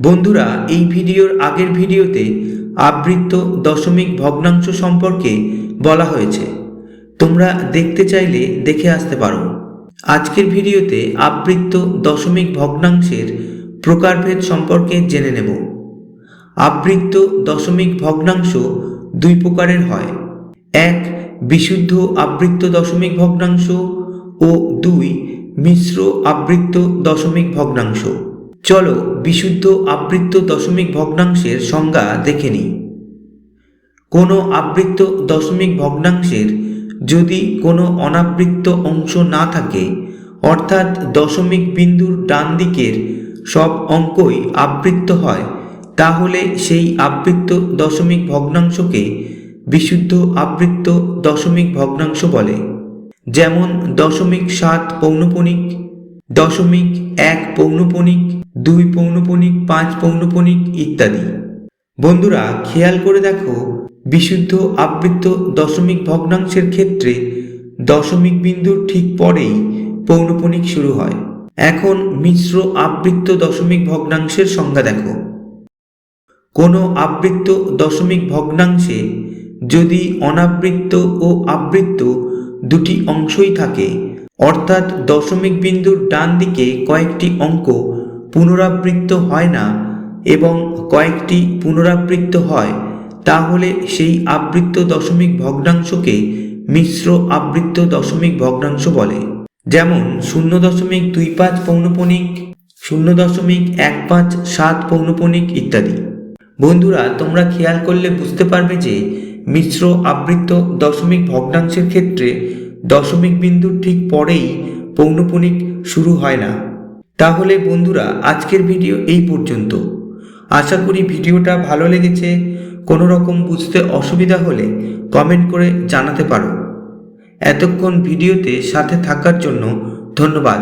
বন্ধুরা, এই ভিডিওর আগের ভিডিওতে আবৃত্ত দশমিক ভগ্নাংশ সম্পর্কে বলা হয়েছে। তোমরা দেখতে চাইলে দেখে আসতে পারো। আজকের ভিডিওতে আবৃত্ত দশমিক ভগ্নাংশের প্রকারভেদ সম্পর্কে জেনে নেব। আবৃত্ত দশমিক ভগ্নাংশ দুই প্রকারের হয়। এক, বিশুদ্ধ আবৃত্ত দশমিক ভগ্নাংশ ও দুই, মিশ্র আবৃত্ত দশমিক ভগ্নাংশ। চলো বিশুদ্ধ আবৃত্ত দশমিক ভগ্নাংশের সংজ্ঞা দেখে নিই। কোনো আবৃত্ত দশমিক ভগ্নাংশের যদি কোনো অনাবৃত্ত অংশ না থাকে, অর্থাৎ দশমিক বিন্দুর ডান দিকের সব অঙ্কই আবৃত্ত হয়, তাহলে সেই আবৃত্ত দশমিক ভগ্নাংশকে বিশুদ্ধ আবৃত্ত দশমিক ভগ্নাংশ বলে। যেমন দশমিক সাত পৌনপণিক দশমিক এক পৌনপণিক দুই পৌনপণিক পাঁচ পৌনপণিক ইত্যাদি। বন্ধুরা, খেয়াল করে দেখো, বিশুদ্ধ আবৃত্ত দশমিক ভগ্নাংশের ক্ষেত্রে দশমিক বিন্দুর ঠিক পরেই পৌনপণিক শুরু হয়। এখন মিশ্র আবৃত্ত দশমিক ভগ্নাংশের সংজ্ঞা দেখো। কোনো আবৃত্ত দশমিক ভগ্নাংশে যদি অনাবৃত্ত ও আবৃত্ত দুটি অংশই থাকে অর্থাৎ দশমিক বিন্দুর ডান দিকে কয়েকটি অঙ্ক পুনরাবৃত্ত হয় না এবং কয়েকটি পুনরাবৃত্ত হয়, তাহলে সেই আবৃত্ত দশমিক ভগ্নাংশকে মিশ্র আবৃত্ত দশমিক ভগ্নাংশ বলে। যেমন শূন্য দশমিক দুই পাঁচ পৌনপণিক শূন্য দশমিক এক পাঁচ সাত পৌনপণিক ইত্যাদি। বন্ধুরা, তোমরা খেয়াল করলে বুঝতে পারবে যে মিশ্র আবৃত্ত দশমিক ভগ্নাংশের ক্ষেত্রে দশমিক বিন্দুর ঠিক পরেই পৌনপুনিক শুরু হয় না। তাহলে বন্ধুরা, আজকের ভিডিও এই পর্যন্ত। আশা করি ভিডিওটা ভালো লেগেছে। কোনো রকম বুঝতে অসুবিধা হলে কমেন্ট করে জানাতে পারো। এতক্ষণ ভিডিওতে সাথে থাকার জন্য ধন্যবাদ।